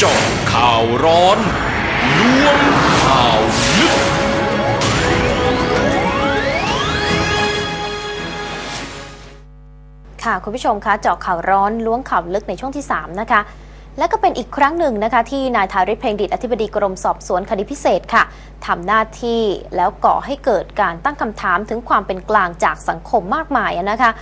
เจาะข่าวร้อนล้วงข่าวลึก ค่ะคุณผู้ชมคะเจาะข่าวร้อนล้วงข่าวลึกในช่วงที่ 3 นะคะ และก็เป็นอีกครั้งหนึ่งนะคะที่นายทาริศเพลงดิตอธิบดีกรมสอบสวนคดีพิเศษค่ะทำหน้าที่แล้วก่อให้เกิดการตั้งคำถามถึงความเป็นกลางจากสังคมมากมายนะคะ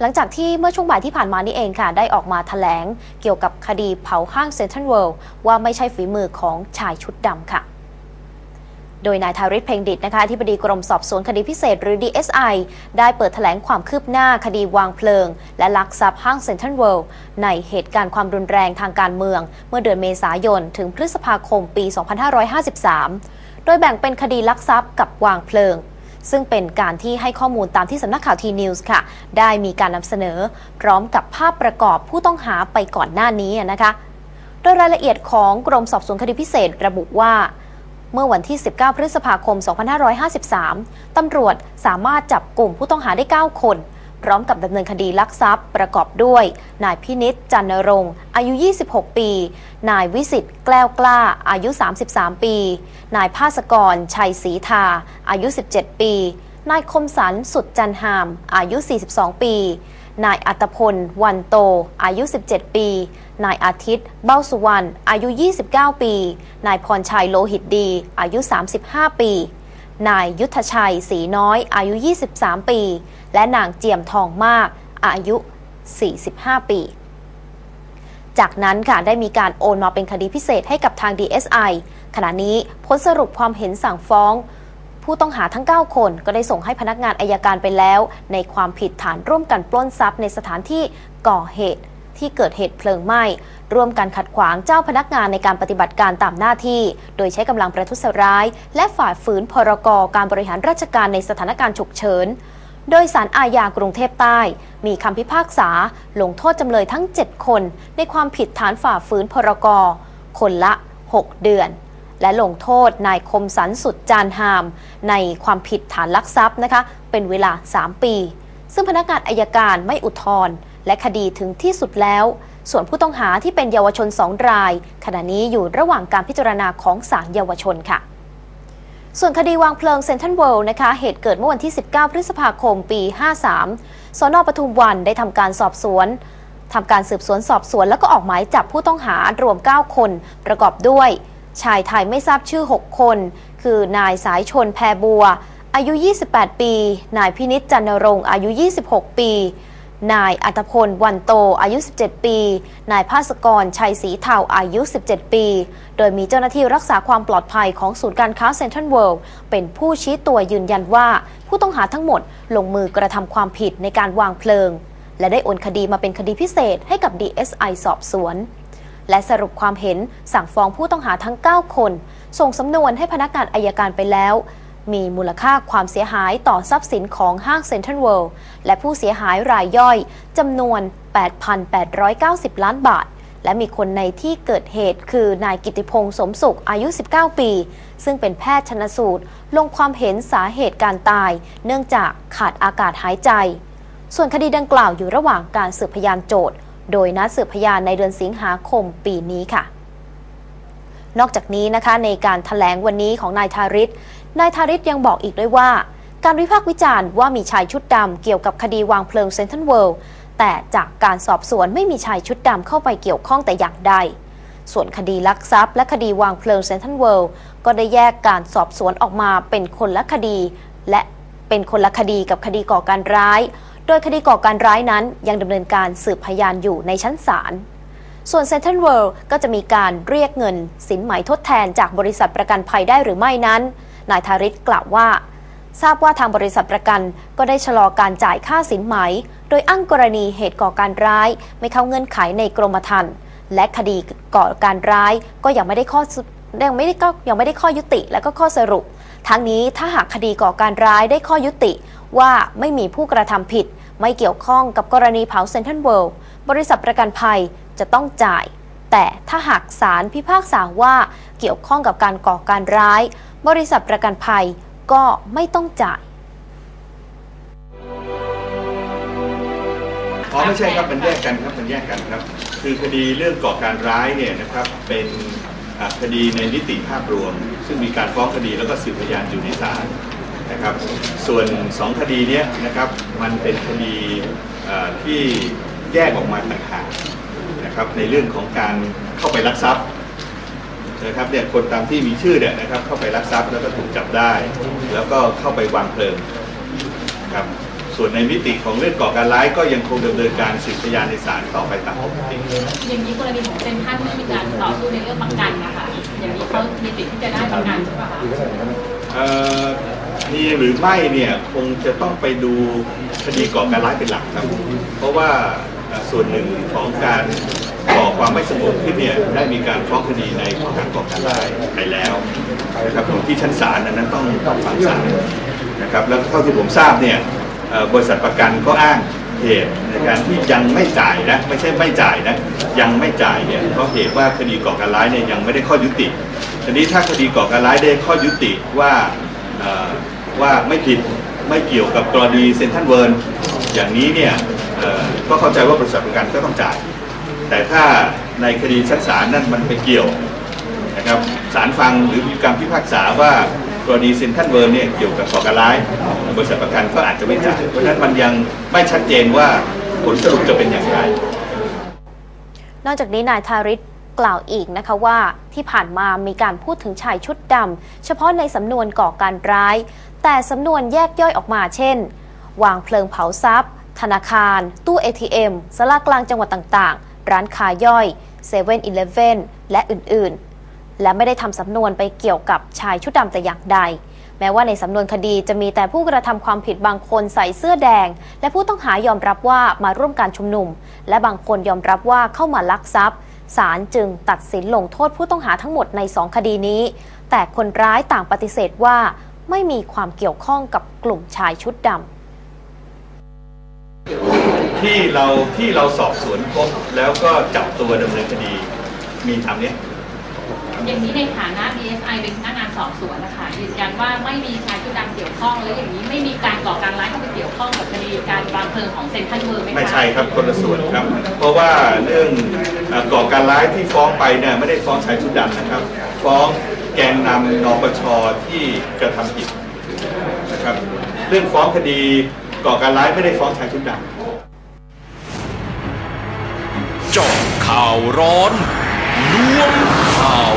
หลังจากที่เมื่อช่วงบ่ายที่ผ่านมานี่เองค่ะ ได้ออกมาแถลงเกี่ยวกับคดีเผาห้างเซ็นทรัลเวิลด์ว่าไม่ใช่ฝีมือของชายชุดดำค่ะโดยนายทาริศเพลงดิตนะคะที่บดีกรมสอบสวนคดีพิเศษหรือ DSI ได้เปิดแถลงความคืบหน้าคดีวางเพลิง และลักทรัพย์ห้างเซ็นทรัลเวิลด์ในเหตุการณ์ความรุนแรงทางการเมือง เมื่อเดือนเมษายน ถึงพฤษภาคมปี 2553 โดยแบ่งเป็นคดีลักทรัพย์กับวางเพลิง ซึ่งเป็นการที่ให้ข้อมูลตามที่สำนักข่าวทีนิวส์ค่ะ ได้มีการนำเสนอ พร้อมกับภาพประกอบผู้ต้องหาไปก่อนหน้านี้นะคะ โดยรายละเอียดของกรมสอบสวนคดีพิเศษระบุว่าเมื่อวันที่ 19 พฤษภาคม 2553 ตำรวจสามารถจับกลุ่มผู้ต้องหาได้ 9 คน พร้อมกับดำเนินคดีลักทรัพย์ประกอบด้วย นายพินิษจันนรงค์อายุ 26 ปี นายวิสิตแกล้วกล้า อายุ 33 ปี นายภาสกร ชัยศรีทา อายุ 17 ปี นายคมสันสุดจันหาม อายุ 42 ปี นายอัตพล วันโต อายุ 17 ปี นายอาทิตย์ เบ้าสุวรรณ อายุ 29 ปี นายพรชัยโลหิตดี อายุ 35 ปี นายยุทธชัยสีน้อยอายุ 23 ปี และนางเจียมทองมากอายุ 45 ปี จากนั้นค่ะได้มีการโอนมาเป็นคดีพิเศษให้กับทาง DSI ขณะนี้ผลสรุปความเห็นสั่งฟ้อง ผู้ต้องหาทั้ง 9 คนก็ได้ส่งให้พนักงานอายการไปแล้ว ในความผิดฐานร่วมกันปล้นทรัพย์ในสถานที่ก่อเหตุ ที่เกิดเหตุเพลิงไหม้ร่วมกันขัดขวางเจ้าพนักงานในการปฏิบัติการตามหน้าที่ โดยใช้กำลังประทุษร้าย และฝ่าฝืนพรกการบริหารราชการในสถานการณ์ฉุกเฉิน โดยสารอาญากรุงเทพใต้ มีคำพิพากษา ลงโทษจำเลยทั้ง 7 คน ในความผิดฐานฝ่าฝืนพรกคนละ 6 เดือนและลงโทษนายคมสันสุดจานหาม ในความผิดฐานลักทรัพย์นะคะ เป็นเวลา 3 ปี ซึ่งพนักงานอายการไม่อุทธรณ์ และคดีถึงที่สุดแล้ว ส่วนผู้ต้องหาที่เป็นเยาวชน2ราย ขณะนี้อยู่ระหว่างการพิจารณาของศาลเยาวชนค่ะ ส่วนคดีวางเพลิงเซนทันเวิลด์นะคะ เหตุเกิดเมื่อวันที่ 19 พฤษภาคมปี 53 สนปทุมวันได้ทำการสอบสวนทำการสืบสวนสอบสวนแล้วก็ออกหมายจับผู้ต้องหารวม 9 คน ประกอบด้วย ชายไทยไม่ทราบชื่อ 6 คน คือนายสายชนแพรบัว อายุ 28 ปี นายพินิจจันนรงค์อายุ 26 ปี นายอัตพลวันโตอายุ 17 ปี นายภาสกรชัยศรีเทาอายุ 17 ปี โดยมีเจ้าหน้าที่รักษาความปลอดภัยของศูนย์การค้าเซ็นทรัลเวิลด์เป็นผู้ชี้ตัวยืนยันว่า ผู้ต้องหาทั้งหมดลงมือกระทำความผิดในการวางเพลิง และได้โอนคดีมาเป็นคดีพิเศษให้กับ DSI สอบสวน และสรุปความเห็นสั่งฟ้องผู้ต้องหาทั้ง 9 คน ส่งสำนวนให้พนักงานอายการไปแล้ว มีมูลค่าความเสียหายต่อทรัพย์สินของห้างเซ็นทรัลเวิลด์และผู้เสียหายรายย่อยจำนวน 8,890 ล้านบาท และมีคนในที่เกิดเหตุคือนายกิติพงศ์สมสุขอายุ 19 ปี ซึ่งเป็นแพทย์ชนสูตร ลงความเห็นสาเหตุการตาย เนื่องจากขาดอากาศหายใจ ส่วนคดีดังกล่าวอยู่ระหว่างการสืบพยานโจทย์ โดยนัดสืบพยานในเดือนสิงหาคมปีนี้ค่ะนอกจากนี้นะคะในการถแถลงวันนี้ของนายทาริศ นายทาริศยังบอกอีกด้วยว่า การวิพากษ์วิจารณ์ว่ามีชายชุดดำเกี่ยวกับคดีวางเพลิงเซนทรัลเวิลด์แต่จากการสอบสวนไม่มีชายชุดดำเข้าไปเกี่ยวข้องแต่อย่างใด ส่วนคดีลักทรัพย์ และคดีวางเพลิงเซนทรัลเวิลด์ก็ได้แยกการสอบสวนออกมาเป็นคนละคดี และเป็นคนละคดีกับคดีก่อการร้าย โดยคดีก่อการร้ายนั้นยังดำเนินการสืบพยานอยู่ในชั้นศาลส่วนเซนทรัลเวิลด์ก็จะมีการเรียกเงินสินไหมทดแทนจากบริษัทประกันภัยได้หรือไม่นั้น นายธาริศกล่าวว่า ทราบว่าทางบริษัทประกันก็ได้ชะลอการจ่ายค่าสินไหม โดยอ้างกรณีเหตุก่อการร้าย ไม่เข้าเงื่อนไขในกรมธรรม์และคดีก่อการร้ายก็ยังไม่ได้ข้อยังไม่ได้ก็ยังไม่ได้ข้อยุติและก็ข้อสรุป ทั้งนี้ถ้าหากคดีก่อการร้ายได้ข้อยุติ ว่าไม่มีผู้กระทำผิด ไม่เกี่ยวข้องกับกรณีเผาเซนทรัลเวิลด์บริษัทประกันภัยจะต้องจ่าย แต่ถ้าหากศาลพิพากษาว่าเกี่ยวข้องกับการก่อการร้าย บริษัทประกันภัยก็ไม่ต้องจ่าย อ๋อไม่ใช่ครับมันแยกกันครับมันแยกกันครับ คือคดีเรื่องก่อการร้ายเนี่ยนะครับเป็นอ่าคดีในนิติภาพรวม ซึ่งมีการฟ้องคดีแล้วก็สืบพยานอยู่ในศาลนะครับส่วนสองคดีเนี้ยนะครับมันเป็นคดีอ่าที่แยกออกมาต่างหากนะครับในเรื่องของการเข้าไปลักทรัพย์ นะครับเนี่ยคนตามที่มีชื่อเนี่ยนะครับเข้าไปลักทรัพย์แล้วก็ถูกจับได้ แล้วก็เข้าไปวางเพลิงครับส่วนในมิติของเรื่องก่อการร้ายก็ยังคงดำเนินการสืบพยานในศาลต่อไปตามปกติอย่างนี้กรณีของเซนทรันที่มีการต่อสู้ในเรื่องประกันนะคะอย่างนี้เขามีสิทธิ์ที่จะได้ประกันใช่ไหมคะเอ่อมีหรือไม่เนี่ยคงจะต้องไปดูคดีก่อการร้ายเป็นหลักครับ เพราะว่าเอ่อส่วนหนึ่งของการ ก่อความไม่สงบขึ้นเนี่ยได้มีการฟ้องคดีในข้อหาก่อการร้ายไปแล้วนะครับอยู่ที่ชั้นศาลนั้นต้องต้องฟังศาลนะครับแล้วเท่าที่ผมทราบเนี่ยบริษัทประกันก็อ้างเหตุในการที่ยังไม่จ่ายนะไม่ใช่ไม่จ่ายนะยังไม่จ่ายเนี่ยเพราะเหตุว่าคดีก่อการร้ายเนี่ยยังไม่ได้ข้อยุติทีนี้ถ้าคดีก่อการร้ายได้ข้อยุติว่าว่าไม่ผิดไม่เกี่ยวกับกรณีเซนทรัลเวิร์นอย่างนี้เนี่ยก็เข้าใจว่าบริษัทประกันก็ต้องจ่าย แต่ถ้าในคดีชั้นศาลนั่นมันไปเกี่ยวนะครับศาลฟังหรือมีการพิพากษาว่ากรณีเซนทรัลเวิร์นเนี่ยเกี่ยวกับก่อการร้ายบริษัทประกันก็อาจจะไม่จ่ายเพราะฉะนั้นมันยังไม่ชัดเจนว่าผลสรุปจะเป็นอย่างไร นอกจากนี้นายทาริศกล่าวอีกนะคะว่าที่ผ่านมามีการพูดถึงชายชุดดำเฉพาะในสำนวนก่อการร้าย แต่สำนวนแยกย่อยออกมาเช่น วางเพลิงเผาทรัพย์ ธนาคาร ตู้ ATM สลากกลางจังหวัดต่างๆ ร้านค้าย่อย7 e เ e ่ e อและอื่นๆ และไม่ได้ทำสำนวนไปเกี่ยวกับชายชุดดำแต่อย่างใด แม้ว่าในสำนวนคดีจะมีแต่ผู้กระทำความผิดบางคนใส่เสื้อแดง และผู้ต้องหายอมรับว่ามาร่วมการชุมนุม และบางคนยอมรับว่าเข้ามาลักทรัพย์ศาลจึงตัดสินลงโทษผู้ต้องหาทั้งหมดในสองคดีนี้ แต่คนร้ายต่างปฏิเสธว่าไม่มีความเกี่ยวข้องกับกลุ่มชายชุดดำ ที่เราที่เราสอบสวนพบแล้วก็จับตัวดำเนินคดีมีทำเนี้ยอย่างนี้ในฐานะ DSI เป็นพนักงานสอบสวนนะคะยืนยันว่าไม่มีชายชุดดำเกี่ยวข้องและอย่างนี้ไม่มีการก่อการร้ายเข้าไปเกี่ยวข้องกับคดีการวางเพลิงของเซนทรัลเวิร์ไหมคะไม่ใช่ครับคนละส่วนครับ เพราะว่าเรื่องเอ่อก่อการร้ายที่ฟ้องไปเนี่ยไม่ได้ฟ้องชายชุดดำนะครับ ฟ้องแกนนำนปชที่กระทำผิดนะครับ เรื่องฟ้องคดีก่อการร้ายไม่ได้ฟ้องชายชุดดำเจาะข่าวร้อนล้วงข่าว